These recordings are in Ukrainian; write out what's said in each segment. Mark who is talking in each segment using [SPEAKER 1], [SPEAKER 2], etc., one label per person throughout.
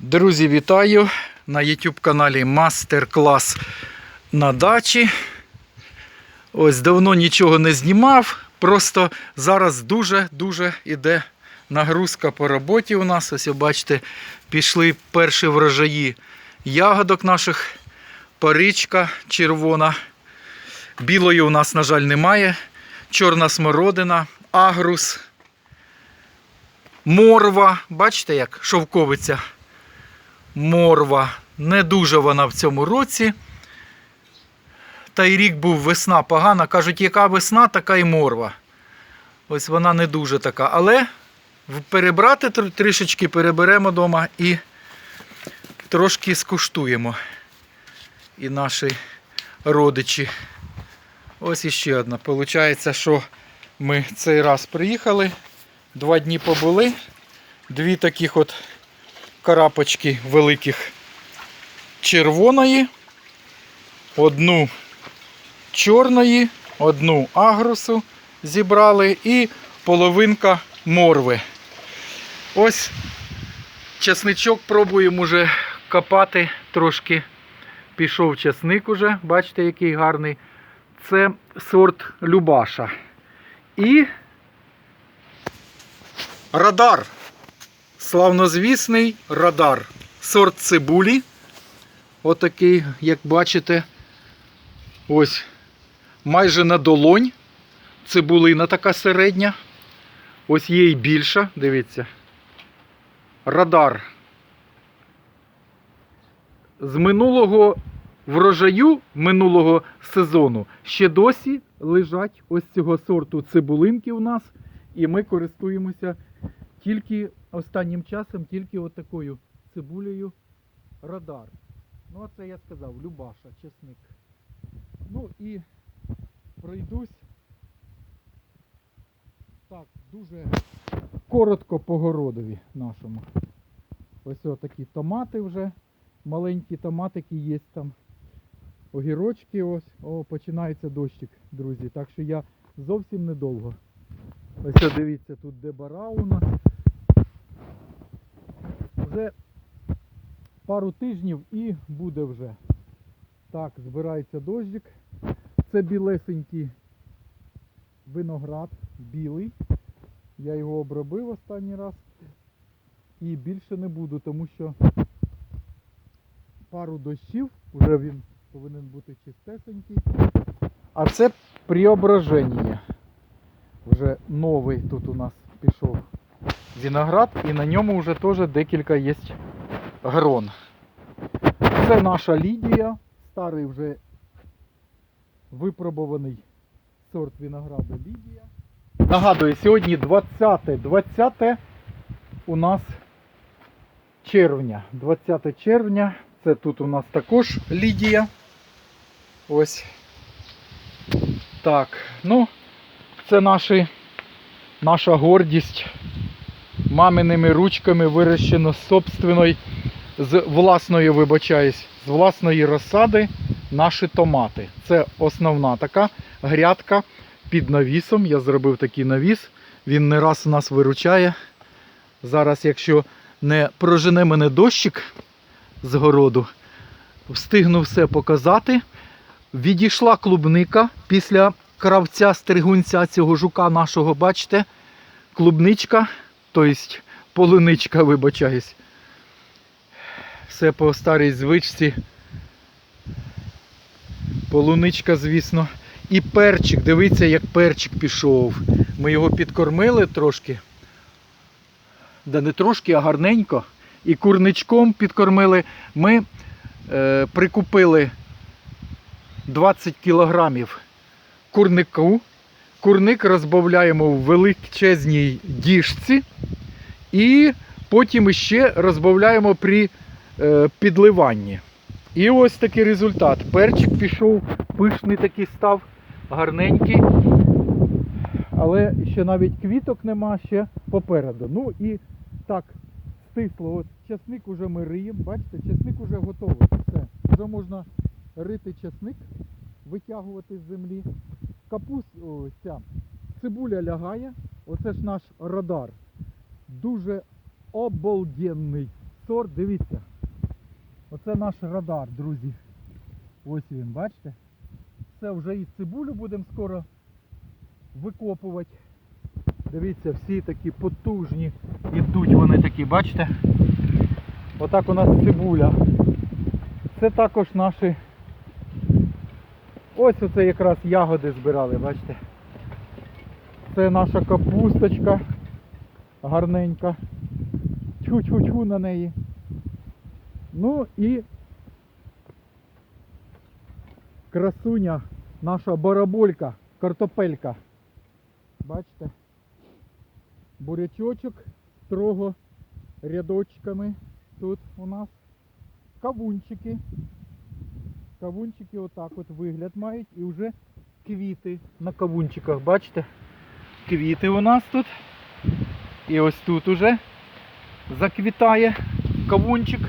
[SPEAKER 1] Друзі, вітаю на YouTube каналі Мастер-клас на дачі. Ось давно нічого не знімав. Просто зараз дуже-дуже іде нагрузка по роботі у нас. Ось бачите, пішли перші врожаї ягодок наших. Паричка червона. Білої у нас, на жаль, немає. Чорна смородина, агрус, морва. Бачите, як шовковиця морва. Не дуже вона в цьому році. Та й рік був весна погана. Кажуть, яка весна, така й морва. Ось вона не дуже така. Але перебрати трішечки переберемо вдома і трошки скуштуємо. І наші родичі. Ось іще одна. Получається, що ми цей раз приїхали, два дні побули, дві таких от карапочки великих червоної, одну чорної, одну агрусу зібрали і половинка морви. Ось часничок пробуємо вже копати трошки. Пішов часник уже, бачите, який гарний. Це сорт Любаша. І радар. Славнозвісний радар. Сорт цибулі. Отакий, як бачите, ось майже на долонь. Цибулина така середня. Ось є і більша, дивіться. Радар. З минулого врожаю минулого сезону ще досі лежать ось цього сорту цибулинки у нас. І ми користуємося тільки останнім часом тільки от такою цибулею радар. Ну, а це я сказав, Любаша, чесник. Ну і пройдусь. Так, дуже коротко по городові нашому. Ось такі томати вже. Маленькі томатики є там. Огірочки ось. О, починається дощик, друзі. Так що я зовсім недовго. Ось дивіться, тут де бара у нас. Вже пару тижнів і буде вже. Так, збирається дощик. Це білесенький виноград, білий. Я його обробив останній раз. І більше не буду, тому що пару дощів, вже він повинен бути чистесенький. А це преображення. Вже новий тут у нас пішов виноград, і на ньому вже теж декілька є грон. Це наша Лідія, старий вже випробований сорт винограду Лідія. Нагадую, сьогодні 20, 20 у нас червня. 20 червня. Це тут у нас також Лідія. Ось. Так, ну, це наші, наша гордість. Маминими ручками вирощено з собственної, з власної, вибачаюсь, з власної розсади наші томати. Це основна така грядка під навісом. Я зробив такий навіс. Він не раз у нас виручає. Зараз, якщо не прожене мене дощик з городу, встигну все показати. Відійшла клубника після кравця стригунця цього жука нашого, бачите? Клубничка, тобто полуничка, вибачаюсь. Все по старій звичці. Полуничка, звісно. І перчик, дивіться, як перчик пішов. Ми його підкормили трошки. Да не трошки, а гарненько. І курничком підкормили. Ми е, прикупили 20 кілограмів курнику. Курник розбавляємо в величезній діжці. І потім ще розбавляємо при е, підливанні. І ось такий результат. Перчик пішов, пишний такий став, гарненький. Але ще навіть квіток нема ще попереду. Ну і так, стисло. От часник уже ми риємо. Бачите, часник уже готовий. Все. Вже можна рити часник, витягувати з землі. Капуст, ця цибуля лягає. Оце ж наш радар. Дуже обалденний сорт, дивіться. Оце наш радар, друзі. Ось він, бачите? Це вже і цибулю будемо скоро викопувати. Дивіться, всі такі потужні ідуть вони такі, бачите? Отак у нас цибуля. Це також наші. Ось оце якраз ягоди збирали, бачите? Це наша капусточка гарненька. Тьху-тьху-тьху на неї. Ну і красуня, наша бараболька, картопелька. Бачите? Бурячочок строго рядочками тут у нас. Кавунчики. Кавунчики отак от вигляд мають і вже квіти на кавунчиках, бачите? Квіти у нас тут. І ось тут уже заквітає кавунчик.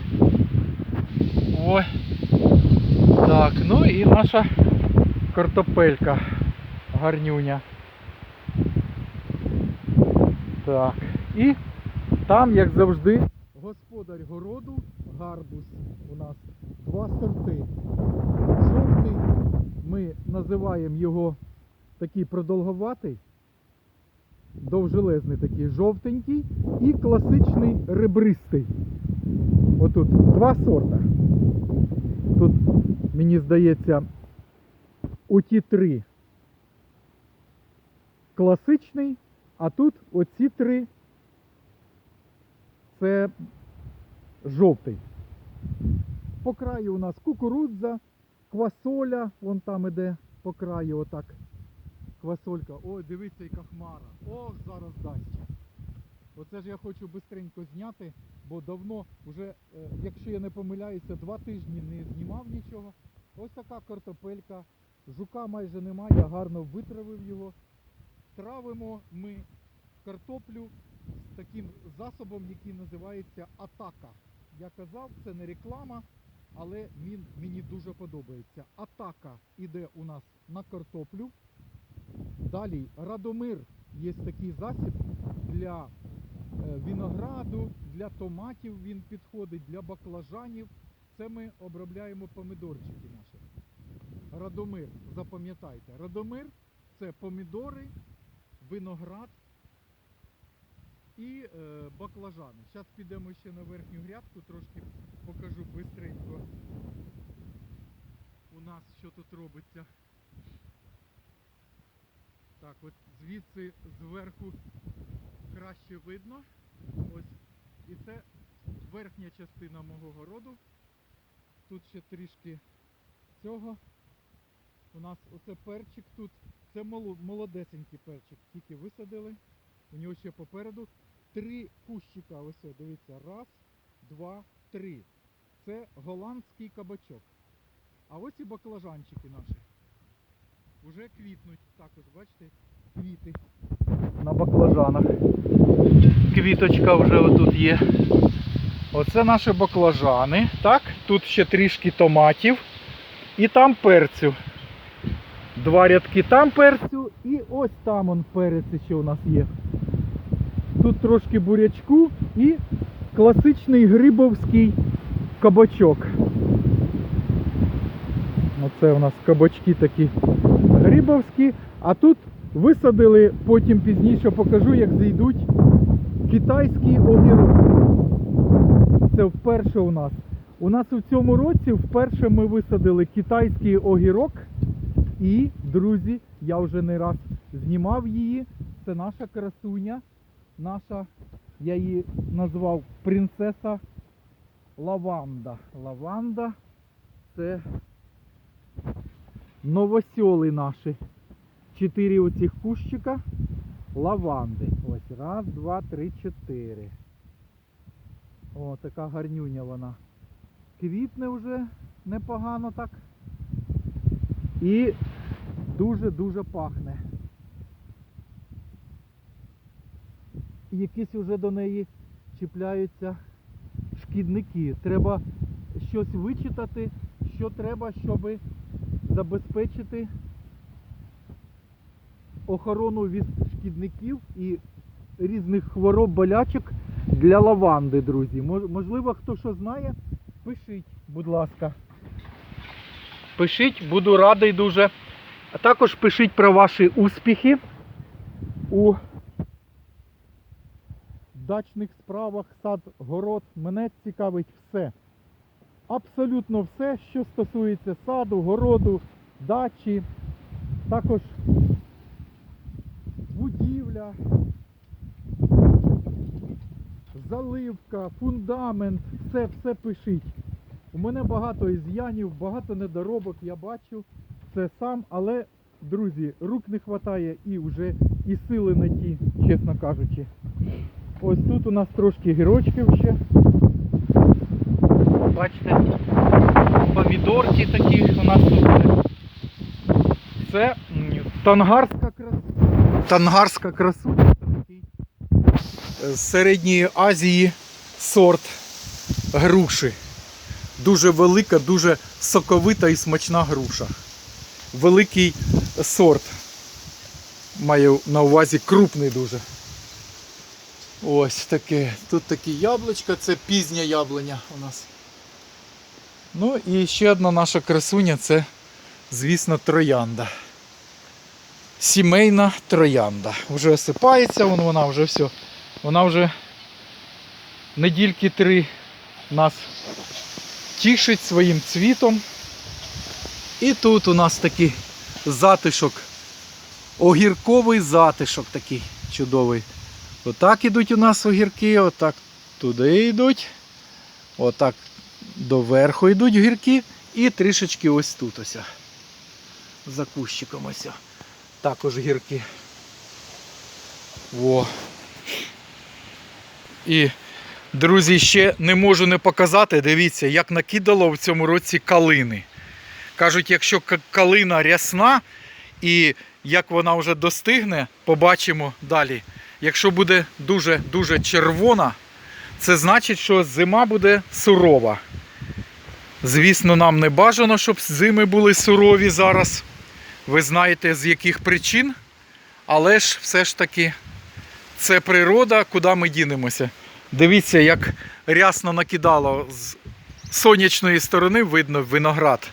[SPEAKER 1] Ой. Так, ну і наша картопелька гарнюня. Так. І там, як завжди, господар городу, гарбуз у нас два сорти. Жовтий, ми називаємо його такий продовговатий, довжелезний такий жовтенький і класичний ребристий. Отут два сорта. Тут, мені здається, оті три класичний, а тут оці три це жовтий. По краю у нас кукурудза, квасоля, вон там іде по краю отак. Квасолька. Ой, дивіться, яка хмара. Ох, зараз дасть. Оце ж я хочу бистренько зняти, бо давно, вже, е, якщо я не помиляюся, два тижні не знімав нічого. Ось така картопелька. Жука майже немає, я гарно витравив його. Травимо ми картоплю з таким засобом, який називається атака. Я казав, це не реклама, але він мені дуже подобається. Атака іде у нас на картоплю. Далі Радомир є такий засіб для е, винограду, для томатів він підходить, для баклажанів. Це ми обробляємо помидорчики наші. Радомир, запам'ятайте, Радомир це помідори, виноград і е, баклажани. Зараз підемо ще на верхню грядку, трошки покажу бистренько у нас що тут робиться. Так, от звідси зверху краще видно. Ось. І це верхня частина мого городу. Тут ще трішки цього. У нас оце перчик тут. Це молодесенький перчик. Тільки висадили. У нього ще попереду три кущика. Ось, дивіться. Раз, два, три. Це голландський кабачок. А ось і баклажанчики наші. Уже квітнуть. Так ось, бачите, квіти на баклажанах. Квіточка вже отут є. Оце наші баклажани. Так, тут ще трішки томатів. І там перцю. Два рядки там перцю і ось там он перець ще у нас є. Тут трошки бурячку і класичний грибовський кабачок. Оце у нас кабачки такі грибовські. А тут висадили, потім пізніше покажу, як зійдуть китайський огірок. Це вперше у нас. У нас у цьому році вперше ми висадили китайський огірок. І, друзі, я вже не раз знімав її. Це наша красуня, наша, я її назвав принцеса Лаванда. Лаванда це новосьоли наші. Чотири оцих кущика лаванди. Ось раз, два, три, чотири. О, така гарнюня вона. Квітне вже непогано так. І дуже-дуже пахне. Якісь вже до неї чіпляються шкідники. Треба щось вичитати, що треба, щоб забезпечити охорону від шкідників і різних хвороб болячок для лаванди, друзі. Можливо, хто що знає, пишіть, будь ласка. Пишіть, буду радий дуже. А також пишіть про ваші успіхи у дачних справах, сад, город. Мене цікавить все. Абсолютно все, що стосується саду, городу, дачі, також будівля, заливка, фундамент, все, все пишіть. У мене багато із'янів, багато недоробок, я бачу це сам, але, друзі, рук не вистачає і вже і сили не ті, чесно кажучи. Ось тут у нас трошки гірочків ще. Бачите, помідорки такі у нас тут. Це тангарська красуня. Тангарська красуня. Е, з середньої Азії сорт груші. Дуже велика, дуже соковита і смачна груша. Великий сорт. Маю на увазі крупний дуже. Ось таке. Тут такі яблучка, це пізня яблуня у нас. Ну і ще одна наша красуня це, звісно, троянда. Сімейна троянда. Вже осипається, вон вона вже все. Вона вже недільки три нас тішить своїм цвітом. І тут у нас такий затишок, огірковий затишок такий чудовий. Отак ідуть у нас огірки, отак туди йдуть. Отак доверху йдуть гірки і трішечки ось тут ось. За кущиком ось. Також гірки. Во. І, друзі, ще не можу не показати, дивіться, як накидало в цьому році калини. Кажуть, якщо калина рясна і як вона вже достигне, побачимо далі. Якщо буде дуже-дуже червона, це значить, що зима буде сурова. Звісно, нам не бажано, щоб зими були сурові зараз. Ви знаєте з яких причин, але ж все ж таки це природа, куди ми дінемося. Дивіться, як рясно накидало з сонячної сторони видно виноград.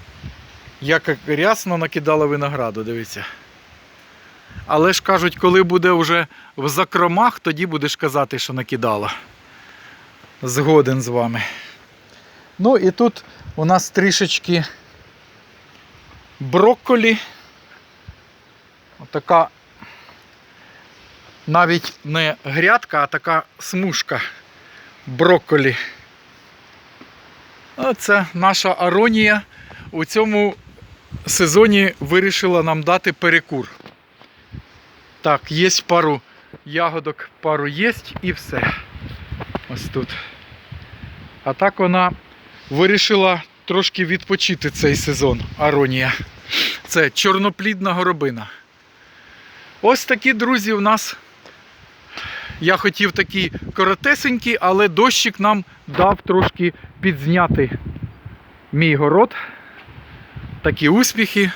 [SPEAKER 1] Як рясно накидало винограду, дивіться. Але ж кажуть, коли буде вже в закромах, тоді будеш казати, що накидало. Згоден з вами. Ну і тут у нас трішечки брокколі. Така навіть не грядка, а така смужка брокколі. Оце наша аронія у цьому сезоні вирішила нам дати перекур. Так, є пару ягодок, пару є і все. Ось тут. А так вона вирішила трошки відпочити цей сезон аронія. Це чорноплідна горобина. Ось такі, друзі, у нас. Я хотів такі коротесенькі, але дощик нам дав трошки підзняти мій город. Такі успіхи.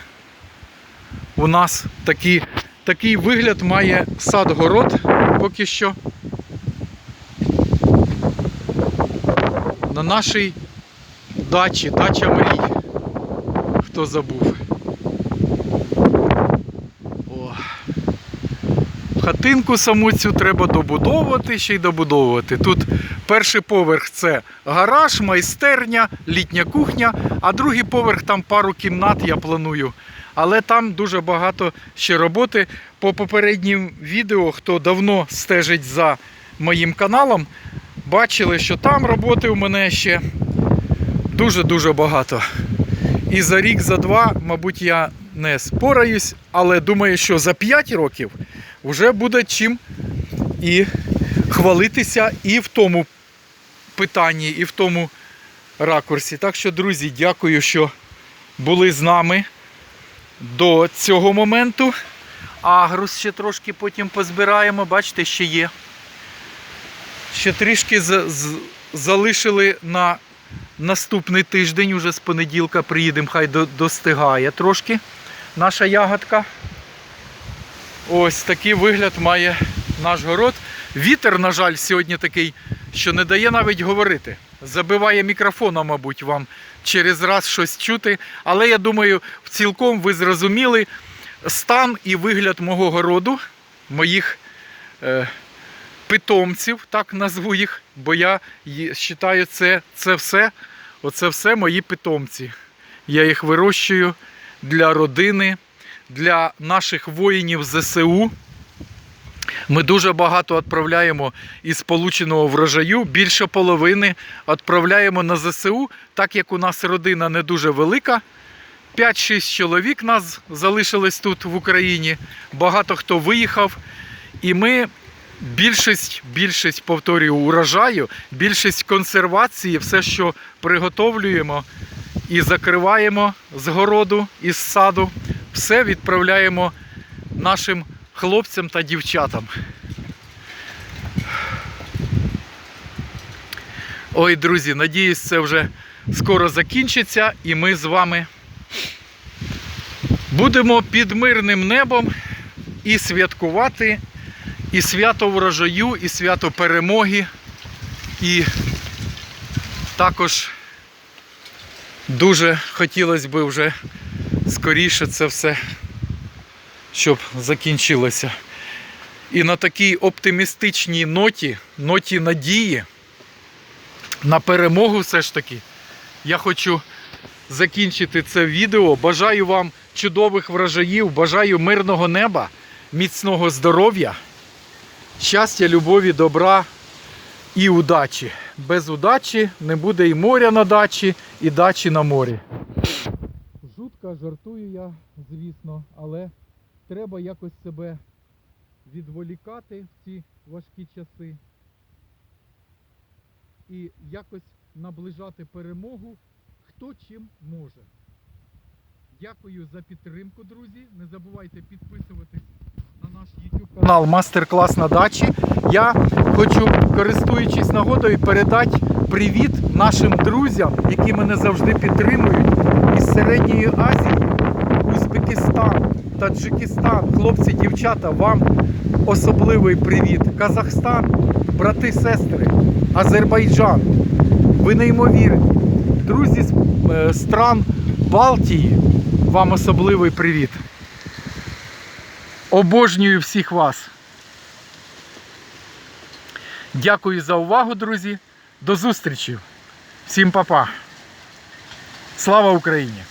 [SPEAKER 1] У нас такі, такий вигляд має сад-город поки що. На нашій дачі, дача мрій. Хто забув. О. Хатинку саму цю треба добудовувати, ще й добудовувати. Тут перший поверх це гараж, майстерня, літня кухня, а другий поверх там пару кімнат я планую. Але там дуже багато ще роботи. По попереднім відео, хто давно стежить за моїм каналом, бачили, що там роботи у мене ще дуже-дуже багато. І за рік, за два, мабуть, я не спораюсь, але думаю, що за 5 років вже буде чим і хвалитися і в тому питанні, і в тому ракурсі. Так що, друзі, дякую, що були з нами до цього моменту. Агрус ще трошки потім позбираємо, бачите, ще є. Ще трішки з- з- залишили на наступний тиждень, уже з понеділка приїдемо, хай до- достигає трошки наша ягодка. Ось такий вигляд має наш город. Вітер, на жаль, сьогодні такий, що не дає навіть говорити. Забиває мікрофоном, мабуть, вам через раз щось чути. Але я думаю, цілком ви зрозуміли стан і вигляд мого городу, моїх е, питомців, так назву їх, бо я вважаю, це, це все, оце все мої питомці. Я їх вирощую для родини, для наших воїнів ЗСУ. Ми дуже багато відправляємо із полученого врожаю, більше половини відправляємо на ЗСУ, так як у нас родина не дуже велика. 5-6 чоловік нас залишилось тут в Україні. Багато хто виїхав. І ми більшість, більшість повторюю, урожаю, більшість консервації, все, що приготовлюємо і закриваємо з городу, із саду, все відправляємо нашим хлопцям та дівчатам. Ой, друзі, надіюсь, це вже скоро закінчиться, і ми з вами будемо під мирним небом і святкувати і свято врожаю, і свято перемоги, і також дуже хотілося б вже скоріше це все, щоб закінчилося. І на такій оптимістичній ноті, ноті надії на перемогу все ж таки, я хочу закінчити це відео. Бажаю вам чудових врожаїв, бажаю мирного неба, міцного здоров'я, щастя, любові, добра і удачі. Без удачі не буде і моря на дачі, і дачі на морі. Жутко жартую я, звісно, але треба якось себе відволікати в ці важкі часи і якось наближати перемогу хто чим може. Дякую за підтримку, друзі. Не забувайте підписуватись наш YouTube канал Мастер-клас на дачі. Я хочу, користуючись нагодою, передати привіт нашим друзям, які мене завжди підтримують із Середньої Азії, Узбекистан, Таджикистан, хлопці, дівчата, вам особливий привіт. Казахстан, брати, сестри, Азербайджан. Ви неймовірні. Друзі з е, стран Балтії, вам особливий привіт. Обожнюю всіх вас. Дякую за увагу, друзі. До зустрічі. Всім па-па. Слава Україні!